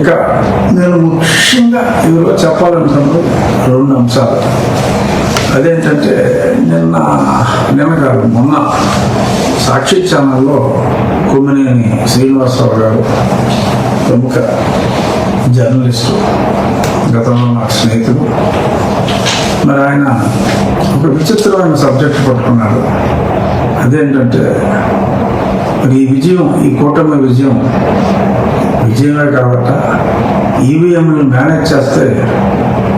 ఇక నేను ముఖ్యంగా ఇందులో చెప్పాలనుకున్నది రెండు అంశాలు. అదేంటంటే నిన్న నిన్న కాదు మొన్న సాక్షి ఛానల్లో కుమ్మినేని శ్రీనివాసరావు గారు ప్రముఖ జర్నలిస్టు గతంలో నాకు స్నేహితుడు. మరి ఆయన ఒక విచిత్రమైన సబ్జెక్ట్ పట్టుకున్నాడు. అదేంటంటే మరి ఈ విజయం ఈ కూటమి విజయం. విజయమే కాబట్ట ఈవీఎంలు మేనేజ్ చేస్తే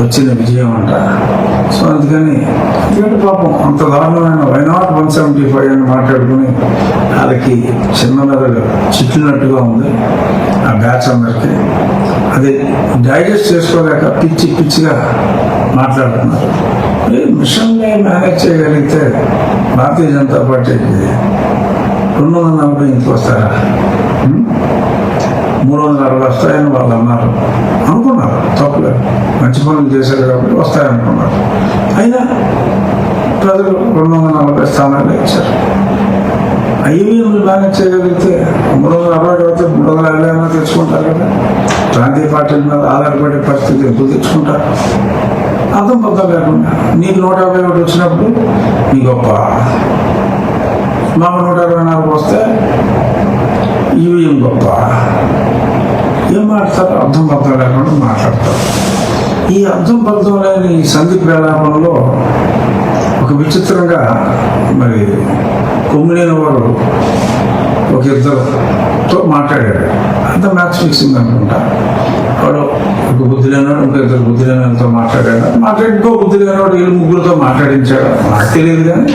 వచ్చిన విజయం అంట. సో అందుకని ఏంటి పాపం అంత దారుణమైన వైనాట్ వన్ సెవెంటీ ఫైవ్ అని మాట్లాడుకుని వాళ్ళకి చిన్న మెదడు చిట్లినట్టుగా ఉంది ఆ బ్యాచ్ అందరికి. అది డైజెస్ట్ చేసుకోలేక పిచ్చి పిచ్చిగా మాట్లాడుతున్నారు. మిషన్ని మేనేజ్ చేయగలిగితే భారతీయ జనతా పార్టీకి రెండు వందల నలభై ఇంటికి వస్తారా? మూడు వందల అరవై వస్తాయని వాళ్ళు అన్నారు. అనుకున్నారు. తప్పులేదు మంచి పనులు చేశారు కాబట్టి వస్తాయనుకున్నారు. అయినా ప్రజలు రెండు వందల నలభై స్థానాలు ఇచ్చారు. ఐవీఎంలు మేనేజ్ చేయగలిగితే మూడు వందల అరవై కాబట్టి మూడు వందల అరవై అయినా తెచ్చుకుంటారు కదా. ప్రాంతీయ పార్టీల మీద ఆధారపడే పరిస్థితి ఎందుకు తెచ్చుకుంటారు? అర్థం పొంద లేకుండా. నీకు నూట యాభై ఒకటి వచ్చినప్పుడు నీ గొప్ప. మాకు నూట అరవై నాలుగు వస్తే ఈవీఎం గొప్ప. ఏం మాట్లాడతారు? అర్థం పర్థం లేకుండా మాట్లాడతారు. ఈ అర్థం పర్థం లేని ఈ సంధి ప్రలాపంలో ఒక విచిత్రంగా మరి కొమ్మినేని వారు ఒక ఇద్దరుతో మాట్లాడాడు అంత మ్యాచ్ ఫిక్సింగ్ అనుకుంటా. వాడు ఒక బుద్ధి లేనివాడు ఇంకో ఇద్దరు బుద్ధి లేనితో మాట్లాడాడు. మాట్లాడి ఇంకో బుద్ధి లేనివాడు వీళ్ళు ముగ్గురుతో మాట్లాడించాడు. నాకు తెలియదు కానీ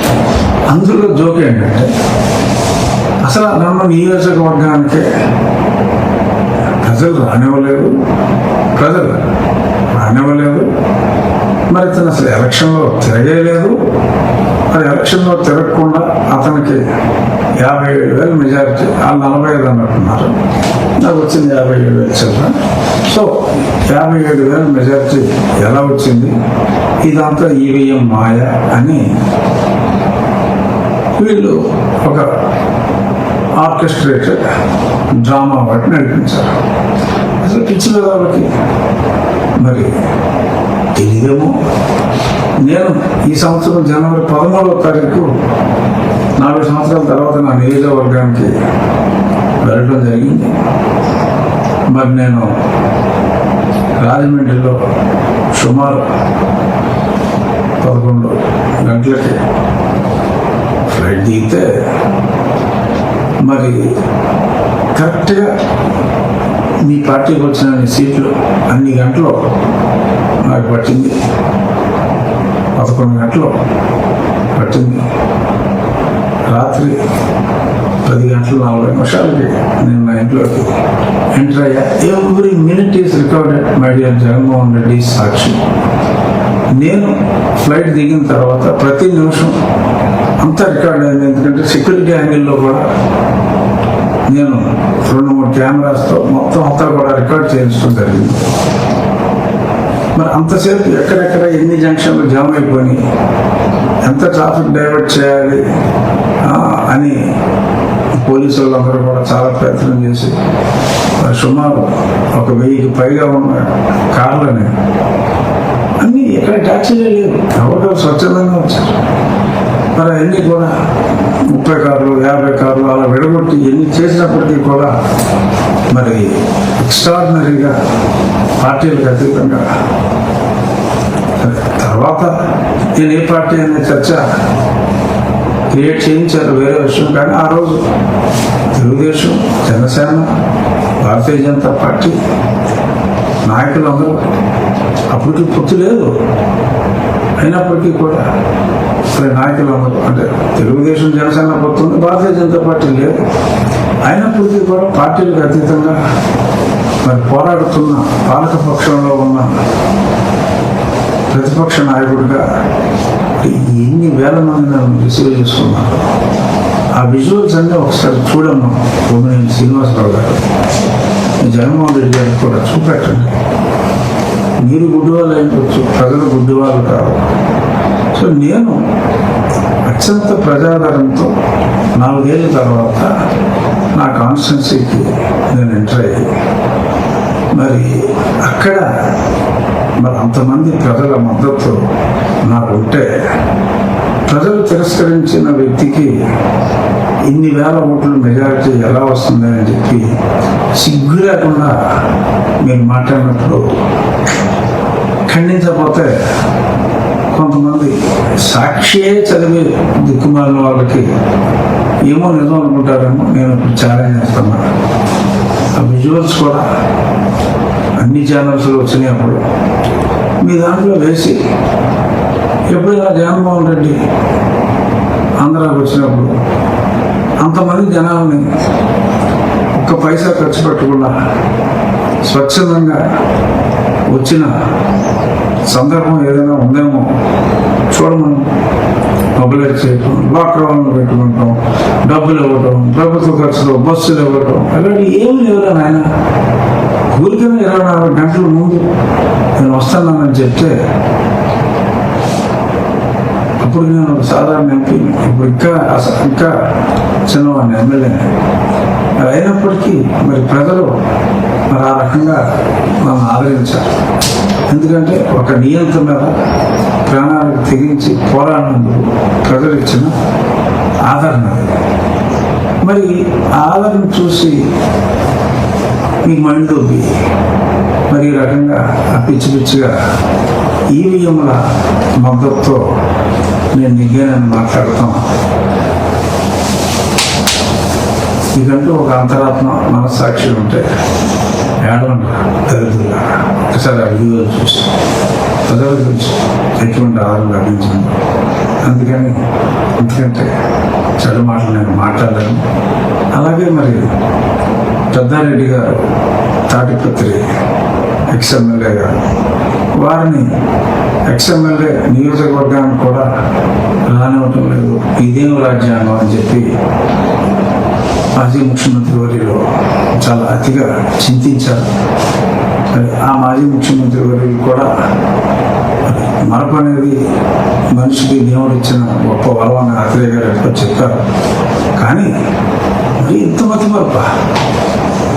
అందులో జోక్ ఏంటంటే అసలు నన్ను నియోజకవర్గానికి ప్రజలు రానివ్వలేదు. ప్రజలు రానివ్వలేదు. మరి ఇతను అసలు ఎలక్షన్లో తిరగలేదు. మరి ఎలక్షన్లో తిరగకుండా అతనికి యాభై ఏడు వేలు మెజారిటీ ఆ నలభై ఐదు అన్నట్టున్నారు. నాకు వచ్చింది యాభై ఏడు వేలు చిల్లర సో యాభై ఏడు వేల మెజారిటీ ఎలా వచ్చింది? ఇదంతా ఈవీఎం మాయ అని వీళ్ళు ఒక ఆర్కెస్ట్రేటెడ్ డ్రామా వాటిని నడిపించారు. అసలు పిచ్చి వాళ్ళకి మరి తెలియదేమో? నేను ఈ సంవత్సరం జనవరి పదమూడవ తారీఖు నాలుగు సంవత్సరాల తర్వాత నా నియోజకవర్గానికి వెళ్ళడం జరిగింది. మరి నేను రాజమండ్రిలో సుమారు పదకొండు గంటలకి ఫ్లైట్ దిగితే మరి కరెక్ట్గా మీ పార్టీకి వచ్చిన సీట్లు అన్ని గంటలు నాకు పట్టింది. పదకొండు గంటలు పట్టింది. రాత్రి పది గంటల నలభై నిమిషాలకి నేను నా ఇంట్లోకి ఎంటర్ అయ్యా. Every minute is recorded my dear Jaganmohan Reddy Sakshi. నేను ఫ్లైట్ దిగిన తర్వాత ప్రతి నిమిషం అంతా రికార్డ్ అయింది. ఎందుకంటే సెక్యూరిటీ యాంగిల్లో కూడా నేను రెండు మూడు కెమెరాస్తో మొత్తం అంతా కూడా రికార్డ్ చేయించడం జరిగింది. మరి అంతసేపు ఎక్కడెక్కడ ఎన్ని జంక్షన్లు జామ్ అయిపోయి ఎంత ట్రాఫిక్ డైవర్ట్ చేయాలి? అని పోలీసు వాళ్ళందరూ కూడా చాలా ప్రయత్నం చేసి సుమారు ఒక వెయ్యికి పైగా ఉన్న కార్లని అన్నీ ఎక్కడ ట్యాక్సీలే లేవు. ఎవరు స్వచ్ఛందంగా వచ్చారు. మరి అన్నీ కూడా ముప్పై కార్లు యాభై కార్లు అలా విడగొట్టి ఎన్ని చేసినప్పటికీ కూడా మరి ఎక్స్ట్రాడినరీగా పార్టీలకు అతీతంగా. తర్వాత నేను ఏ పార్టీ అనే చర్చ క్రియేట్ చేయించారు వేరే విషయం కానీ ఆ రోజు తెలుగుదేశం జనసేన భారతీయ జనతా పార్టీ నాయకులందరూ అప్పటికి పొత్తు లేదు. అయినప్పటికీ కూడా నాయకులు నాయకులందరూ అంటే తెలుగుదేశం జనసేన పొత్తు భారతీయ జనతా పార్టీ లేదు. అయినప్పటికీ కూడా పార్టీలకు అతీతంగా మరి పోరాడుతున్న పాలక పక్షంలో ఉన్న ప్రతిపక్ష నాయకుడిగా ఎన్ని వేల మంది నన్ను రిసీవ్ చేసుకున్నారు. ఆ విజువల్స్ అన్నీ ఒకసారి చూడమ్మా భూమినేని శ్రీనివాసరావు గారు. జగన్మోహన్ రెడ్డి గారికి కూడా చూపెట్టండి. మీరు గుడ్డివాళ్ళు అయిపోవచ్చు ప్రజలు గుడ్డివాళ్ళు కాదు. సో నేను అత్యంత ప్రజాదరణతో నాలుగేళ్ళ తర్వాత నా కాన్స్టిట్యున్సీకి నేను ఎంటర్ అయ్యి మరి అక్కడ మరి అంతమంది ప్రజల మద్దతు నాకు ఉంటే ప్రజలు తిరస్కరించిన వ్యక్తికి ఇన్ని వేల ఓట్ల మెజారిటీ ఎలా వస్తుందని చెప్పి సిగ్గు లేకుండా మీరు మాట్లాడినప్పుడు ఖండించకపోతే కొంతమంది సాక్షియే చదివే దిక్కుమాలిన వాళ్ళకి ఏమో నిజం అనుకుంటారేమో నేను ఇప్పుడు ఛాలెంజ్ చేస్తున్నా ఆ విజువల్స్ కూడా అన్ని ఛానల్స్లో వచ్చినాయి అప్పుడు. మీ దాంట్లో వేసి ఎప్పుడైనా జగన్మోహన్ రెడ్డి ఆంధ్రాకి వచ్చినప్పుడు అంతమంది జనాల్ని ఒక్క పైసా ఖర్చు పెట్టకుండా స్వచ్ఛందంగా వచ్చిన సందర్భం ఏదైనా ఉందేమో చూడమని. మొబైలైజ్ చేయటం లాక్డౌన్లు పెట్టుకుంటాం డబ్బులు ఇవ్వటం ప్రభుత్వ ఖర్చులు బస్సులు ఇవ్వటం అలాంటి ఏమి లేవురా నాయన. ఊరికైనా ఇరవై నాలుగు గంటల ముందు నేను వస్తానని చెప్తే అప్పుడు నేను ఒక సాధారణ ఎంపీ ఇప్పుడు ఇంకా ఇంకా చిన్నవాడిని ఎమ్మెల్యే అయినప్పటికీ మరి ప్రజలు మరి ఆ రకంగా మనం ఆదరించాలి. ఎందుకంటే ఒక నియంత మీద ప్రాణాలకు తెగించి పోరాడినందుకు ప్రజలు ఇచ్చిన ఆదరణ. మరి ఆదరణ చూసి మీ మండుకి మరి ఈ రకంగా ఆ పిచ్చి పిచ్చిగా ఈవీఎంల మద్దతుతో నేను నిగ్గేనని మాట్లాడతాం ఇదంటూ ఒక అంతరాత్మ మనస్సాక్షి ఉంటే ఏడవండి దరిద్రులా ఒకసారి ఆ చూసి. ప్రజల గురించి ఎటువంటి ఆరు లభించింది అందుకని ఎందుకంటే చెడు మాటలు నేను మాట్లాడాను అలాగే మరి పెద్దారెడ్డి గారు తాటిపత్రి ఎక్స్ఎమ్మెల్యే గారు వారిని ఎక్స్ఎమ్మెల్యే నియోజకవర్గానికి కూడా రానివ్వటం లేదు. ఇదేం రాజ్యాంగం అని చెప్పి మాజీ ముఖ్యమంత్రి వర్యులు చాలా అతిగా చింతించారు. ఆ మాజీ ముఖ్యమంత్రి వర్యులు కూడా మరపు అనేది మనిషికి దేవుడు ఇచ్చిన గొప్ప వరం అని అతిరేయ గారు ఎప్పుడో చెప్పారు. కానీ మరి ఇంత మతి మరప?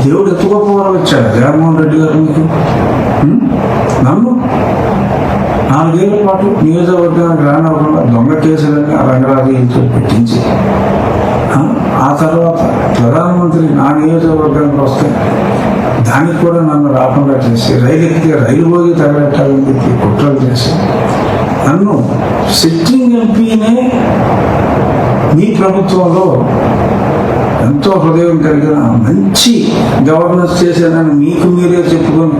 దేవుడు ఎంత గొప్ప వరం ఇచ్చాడు జగన్మోహన్ రెడ్డి గారు మీకు? నన్ను? నాలుగేళ్ళ పాటు నియోజకవర్గానికి రానివ్వకుండా దొంగ కేసులన్నీ ఆ రంగరాజు పెట్టించి ఆ, ఆ తర్వాత ప్రధానమంత్రి నా నియోజకవర్గానికి వస్తే దానికి కూడా నన్ను రాకుండా చేసి రైలు ఎక్కితే రైలు పోగి తగలెట్టాలని చెప్పి కుట్రలు చేసి నన్ను సిట్టింగ్ ఎంపీనే మీ ప్రభుత్వంలో ఎంతో హృదయం కలిగిన మంచి గవర్నెన్స్ చేశానని మీకు మీరే చెప్పుకొని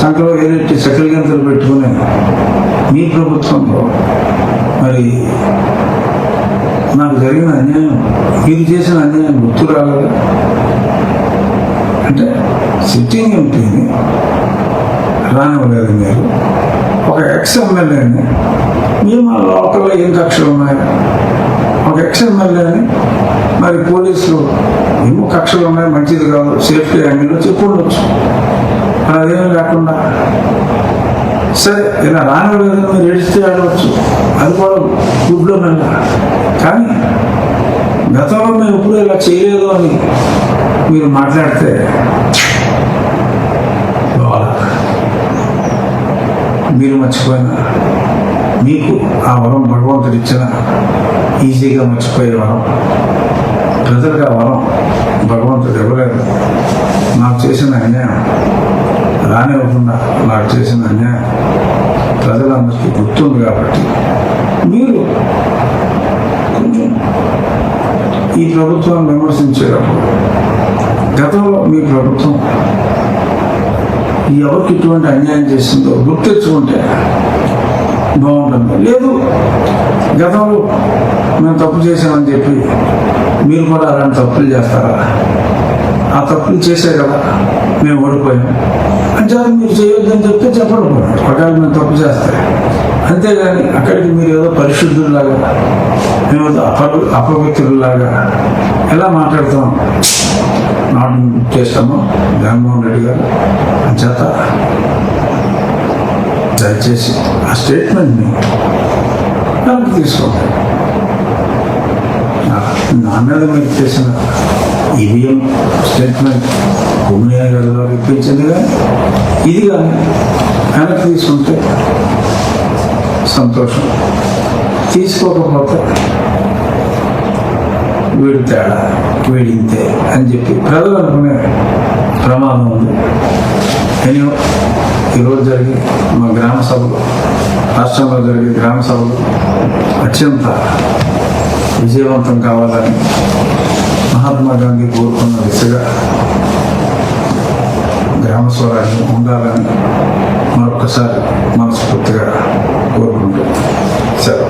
సంఖ్యలో ఏదైతే సకల గంతలు పెట్టుకుని మీ ప్రభుత్వంలో మరి నాకు జరిగిన అన్యాయం మీరు చేసిన అన్యాయం గుర్తు రాలేదు? అంటే సిట్టింగ్ ఎంపీని రానివ్వలేదు మీరు. ఒక ఎక్స్ ఎమ్మెల్యేని మేము లోకల్లో ఏం కక్షలు ఉన్నాయి? ఒక ఎక్స్ ఎమ్మెల్యేని మరి పోలీసులు ఏమో కక్షలు ఉన్నాయి? మంచిది కాదు సేఫ్టీ యాంగిల్లో చెప్పి మరి అదేమీ లేకుండా. సరే ఇలా రానివ్వలేదు మీరు ఏడిస్తే ఆడవచ్చు అది కూడా గుడ్లో మెల్ల కానీ గతంలో మేము ఎప్పుడు ఇలా చేయలేదు అని మీరు మాట్లాడితే మీరు మర్చిపోయిన మీకు ఆ వరం భగవంతుడు ఇచ్చిన ఈజీగా మర్చిపోయే వరం ప్రజలకు ఆ వరం భగవంతుడు ఇవ్వలేదు. నాకు చేసిన అన్యాయం రానివ్వకుండా నాకు చేసిన అన్యాయం ప్రజలందరికీ గుర్తుంది కాబట్టి మీరు కొంచెం ఈ ప్రభుత్వాన్ని విమర్శించేటప్పుడు గతంలో మీ ప్రభుత్వం ఎవరికి ఇటువంటి అన్యాయం చేసిందో గుర్తించుకుంటే బాగుంటుంది. లేదు గతంలో మేము తప్పు చేశామని చెప్పి మీరు కూడా అలాంటి తప్పులు చేస్తారా? ఆ తప్పులు చేసే కదా మేము ఓడిపోయాం. అంటే మీరు చేయొద్దని చెప్తే చెప్పడం ఒకవేళ మేము తప్పు చేస్తే అంతేగాని అక్కడికి మీరు ఏదో పరిశుద్ధుల్లాగా మేము ఏదో అప అపవిత్రుల్లాగా ఎలా మాట్లాడుతాం? నాటు చేస్తాము. జగన్మోహన్ రెడ్డి గారు అంచేత దయచేసి ఆ స్టేట్మెంట్ని వెనక్కి తీసుకోండి. నా- నా మీద మీరు చేసిన ఈవీఎం స్టేట్మెంట్ భూమియా గారి ద్వారా ఇప్పించిందిగా కానీ ఇది కానీ వెనక్కి తీసుకుంటే సంతోషం. తీసుకోకపోతే వీడు తేడా వీడింతే అని చెప్పి ప్రజలు అనుకునే ప్రమాదం ఉంది. నేను ఈరోజు జరిగే మా గ్రామ సభలు రాష్ట్రంలో జరిగే గ్రామ సభలు అత్యంత విజయవంతం కావాలని మహాత్మా గాంధీ కోరుకున్న దిశగా గ్రామ స్వరాజ్యం ఉండాలని మరొకసారి మనస్ఫూర్తిగా కోరుకుంటున్నాను. సరే.